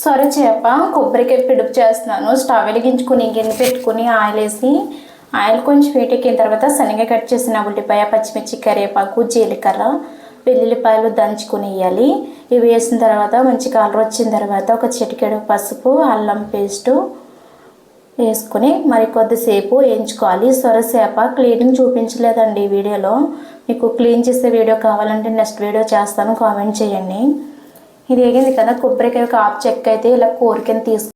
సొర చేప కొబ్బరికాయ పిడుపు చేస్తున్నాను. స్టవ్ వెలిగించుకుని గిన్నె పెట్టుకుని ఆయిల్ వేసి ఆయిల్ కొంచెం వేటెక్కిన తర్వాత సన్నగా కట్ చేసిన ఉల్లిపాయ పచ్చిమిర్చి కరివేపాకు జీలకర్ర వెల్లుల్లిపాయలు దంచుకుని వేయాలి. ఇవి వేసిన తర్వాత మంచి కలర్ వచ్చిన తర్వాత ఒక చిటికెడు పసుపు అల్లం పేస్టు వేసుకుని మరి కొద్దిసేపు వేయించుకోవాలి. సొరసేప క్లీనింగ్ చూపించలేదండి ఈ వీడియోలో. మీకు క్లీన్ చేసే వీడియో కావాలంటే నెక్స్ట్ వీడియో చేస్తాను. కామెంట్ చేయండి. ఇది వేగింది కదా కొబ్బరికాయ ఒక ఆఫ్ చెక్క అయితే ఇలా కోరికని తీసుకు